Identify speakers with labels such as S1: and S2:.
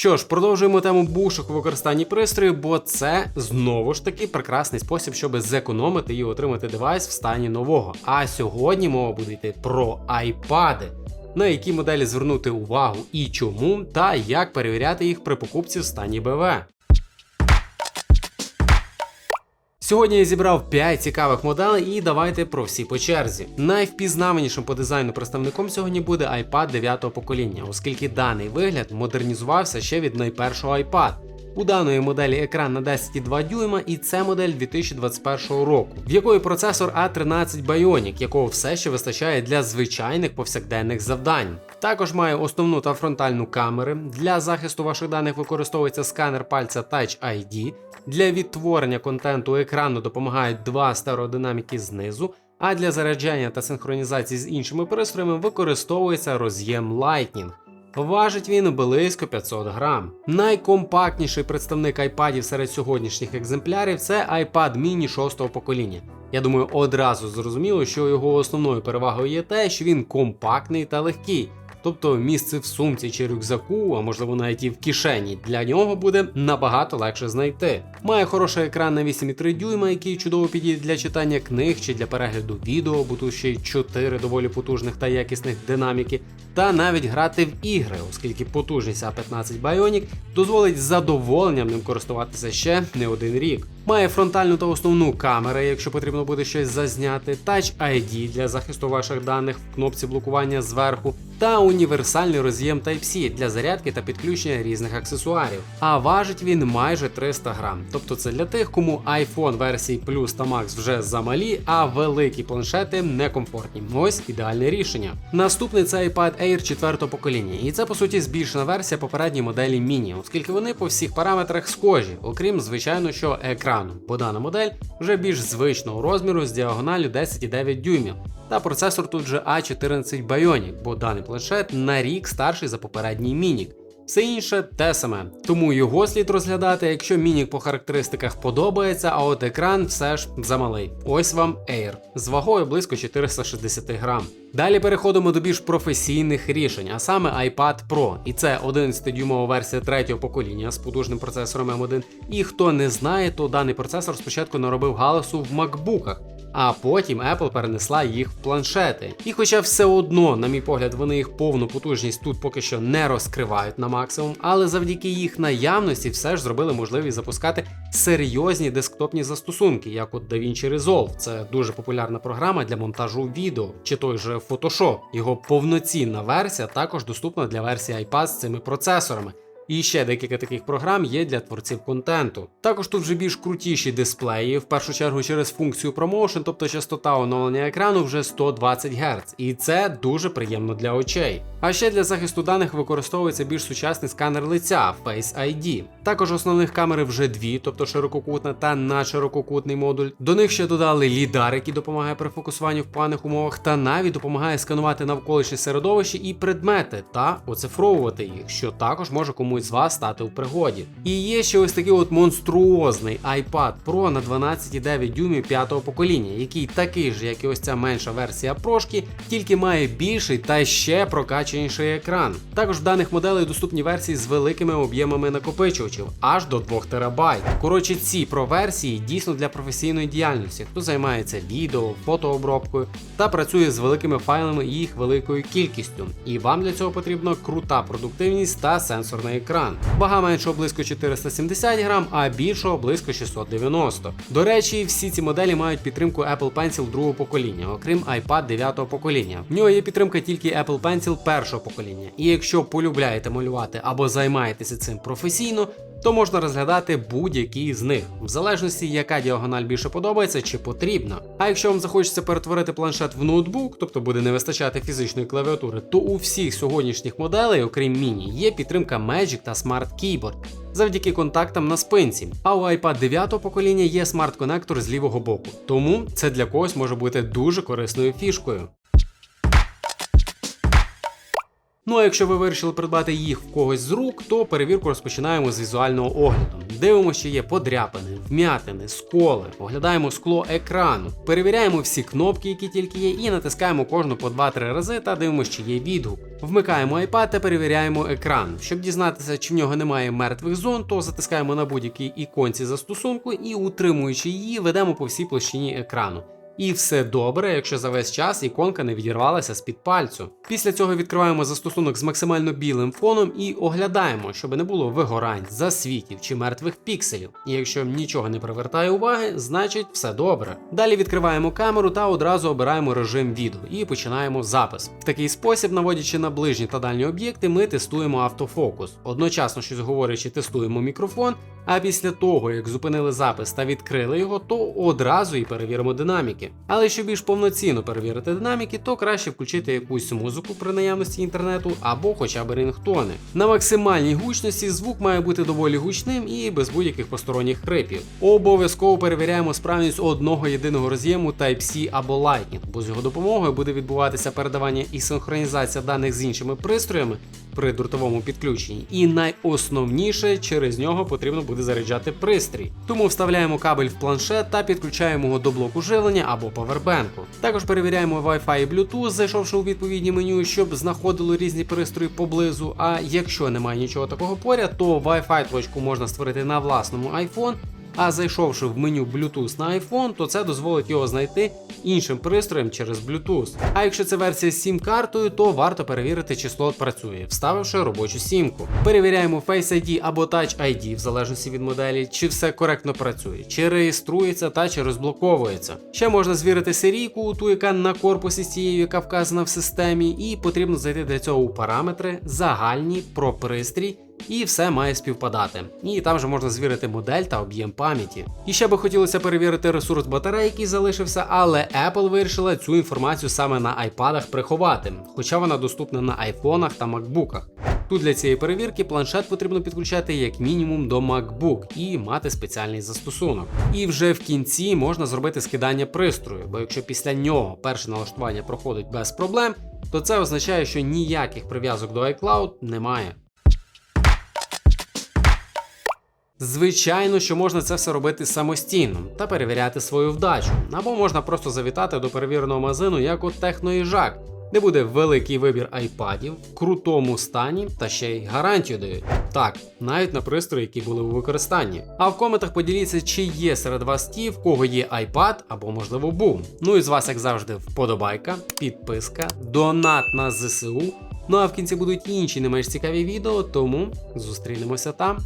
S1: Що ж, продовжуємо тему бушок у використанні пристрою, бо це знову ж таки прекрасний спосіб, щоб зекономити і отримати девайс в стані нового. А сьогодні мова буде йти про айпади. На які моделі звернути увагу і чому, та як перевіряти їх при покупці в стані БВ. Сьогодні я зібрав 5 цікавих моделей і давайте про всі по черзі. Найвпізнаванішим по дизайну представником сьогодні буде iPad 9 покоління, оскільки даний вигляд модернізувався ще від найпершого iPad. У даної моделі екран на 10,2 дюйма, і це модель 2021 року, в якої процесор A13 Bionic, якого все ще вистачає для звичайних повсякденних завдань. Також має основну та фронтальну камери. Для захисту ваших даних використовується сканер пальця Touch ID. Для відтворення контенту екрану допомагають два стереодинаміки знизу. А для заряджання та синхронізації з іншими пристроями використовується роз'єм Lightning. Важить він близько 500 грам. Найкомпактніший представник айпадів серед сьогоднішніх екземплярів це iPad mini 6 покоління. Я думаю, одразу зрозуміло, що його основною перевагою є те, що він компактний та легкий. Тобто місце в сумці чи рюкзаку, а можливо навіть і в кишені, для нього буде набагато легше знайти. Має хороший екран на 8,3 дюйма, який чудово підійде для читання книг чи для перегляду відео, й 4 доволі потужних та якісних динаміки, та навіть грати в ігри, оскільки потужність A15 Bionic дозволить задоволенням ним користуватися ще не один рік. Має фронтальну та основну камери, якщо потрібно буде щось зазняти, Touch ID для захисту ваших даних в кнопці блокування зверху, та універсальний роз'єм Type-C для зарядки та підключення різних аксесуарів. А важить він майже 300 грам. Тобто це для тих, кому iPhone версії Plus та Max вже замалі, а великі планшети некомфортні. Ось ідеальне рішення. Наступний це iPad Air 4 покоління, і це по суті збільшена версія попередньої моделі Mini, оскільки вони по всіх параметрах схожі, окрім звичайно, що екрану, бо дана модель вже більш звичного розміру з діагоналю 10,9 дюймів. Та процесор тут же A14 Bionic, бо даний планшет на рік старший за попередній Мінік. Все інше те саме, тому його слід розглядати, якщо Мінік по характеристиках подобається, а от екран все ж замалий. Ось вам Air з вагою близько 460 грам. Далі переходимо до більш професійних рішень, а саме iPad Pro. І це 11-дюймова версія третього покоління з потужним процесором M1. І хто не знає, то даний процесор спочатку наробив галасу в макбуках. А потім Apple перенесла їх в планшети. І хоча все одно, на мій погляд, вони їх повну потужність тут поки що не розкривають на максимум, але завдяки їх наявності все ж зробили можливість запускати серйозні десктопні застосунки, як от DaVinci Resolve. Це дуже популярна програма для монтажу відео, чи той же Photoshop. Його повноцінна версія також доступна для версії iPad з цими процесорами. І ще декілька таких програм є для творців контенту. Також тут вже більш крутіші дисплеї, в першу чергу через функцію ProMotion, тобто частота оновлення екрану вже 120 Гц, і це дуже приємно для очей. А ще для захисту даних використовується більш сучасний сканер лиця Face ID. Також основних камери вже дві, тобто ширококутна та надширококутний модуль. До них ще додали лідар, який допомагає при фокусуванні в поганих умовах, та навіть допомагає сканувати навколишнє середовище і предмети та оцифровувати їх, що також може комусь з вас стати в пригоді. І є ще ось такий от монструозний iPad Pro на 12,9 дюймів п'ятого покоління, який такий ж, як і ось ця менша версія прошки, тільки має більший та ще прокачаніший екран. Також в даних моделей доступні версії з великими об'ємами накопичувачів, аж до 2 терабайт. Коротше, ці про версії дійсно для професійної діяльності, хто займається відео, фотообробкою та працює з великими файлами і їх великою кількістю. І вам для цього потрібна крута продуктивність та сенсорний екран. Вага меншого близько 470 грам, а більшого близько 690. До речі, всі ці моделі мають підтримку Apple Pencil другого покоління, окрім iPad 9 покоління. В нього є підтримка тільки Apple Pencil першого покоління. І якщо полюбляєте малювати або займаєтеся цим професійно, то можна розглядати будь-який з них, в залежності, яка діагональ більше подобається чи потрібна. А якщо вам захочеться перетворити планшет в ноутбук, тобто буде не вистачати фізичної клавіатури, то у всіх сьогоднішніх моделей, окрім міні, є підтримка Magic та Smart Keyboard. Завдяки контактам на спинці. А у iPad 9 покоління є смарт-конектор з лівого боку, тому це для когось може бути дуже корисною фішкою. Ну а якщо ви вирішили придбати їх в когось з рук, то перевірку розпочинаємо з візуального огляду. Дивимося, що є подряпини, вм'ятини, сколи, оглядаємо скло екрану, перевіряємо всі кнопки, які тільки є, і натискаємо кожну по 2-3 рази та дивимося, чи є відгук. Вмикаємо iPad та перевіряємо екран. Щоб дізнатися, чи в нього немає мертвих зон, то затискаємо на будь-якій іконці застосунку і, утримуючи її, ведемо по всій площині екрану. І все добре, якщо за весь час іконка не відірвалася з-під пальцю. Після цього відкриваємо застосунок з максимально білим фоном і оглядаємо, щоб не було вигорань, засвітів чи мертвих пікселів. І якщо нічого не привертає уваги, значить все добре. Далі відкриваємо камеру та одразу обираємо режим відео і починаємо запис. В такий спосіб, наводячи на ближні та дальні об'єкти, ми тестуємо автофокус. Одночасно, щось говорячи, тестуємо мікрофон. А після того, як зупинили запис та відкрили його, то одразу і перевіримо динаміки. Але щоб більш повноцінно перевірити динаміки, то краще включити якусь музику при наявності інтернету або хоча б рингтони. На максимальній гучності звук має бути доволі гучним і без будь-яких посторонніх хрипів. Обов'язково перевіряємо справність одного єдиного роз'єму Type-C або Lightning, бо з його допомогою буде відбуватися передавання і синхронізація даних з іншими пристроями при дротовому підключенні. І найосновніше через нього потрібно буде заряджати пристрій. Тому вставляємо кабель в планшет та підключаємо його до блоку живлення або павербенку. Також перевіряємо Wi-Fi і Bluetooth, зайшовши у відповідні меню, щоб знаходило різні пристрої поблизу. А якщо немає нічого такого поряд, то Wi-Fi точку можна створити на власному iPhone. А зайшовши в меню Bluetooth на iPhone, то це дозволить його знайти іншим пристроєм через Bluetooth. А якщо це версія з сім-картою, то варто перевірити, чи слот працює, вставивши робочу сімку. Перевіряємо Face ID або Touch ID, в залежності від моделі, чи все коректно працює, чи реєструється та чи розблоковується. Ще можна звірити серійку, ту, яка на корпусі з тією, яка вказана в системі, і потрібно зайти для цього у параметри, загальні про пристрій і все має співпадати. І там же можна звірити модель та об'єм пам'яті. І ще би хотілося перевірити ресурс батареї, який залишився, але Apple вирішила цю інформацію саме на iPadах приховати, хоча вона доступна на айфонах та макбуках. Тут для цієї перевірки планшет потрібно підключати як мінімум до MacBook і мати спеціальний застосунок. І вже в кінці можна зробити скидання пристрою, бо якщо після нього перше налаштування проходить без проблем, то це означає, що ніяких прив'язок до iCloud немає. Звичайно, що можна це все робити самостійно та перевіряти свою вдачу, або можна просто завітати до перевіреного магазину, як от Техноїжак, де буде великий вибір айпадів крутому стані та ще й гарантію дають. Так, навіть на пристрої, які були у використанні. А в коментах поділіться, чи є серед вас ті, в кого є iPad або, можливо, був. Ну і з вас, як завжди, вподобайка, підписка, донат на ЗСУ. Ну а в кінці будуть інші не менш цікаві відео, тому зустрінемося там.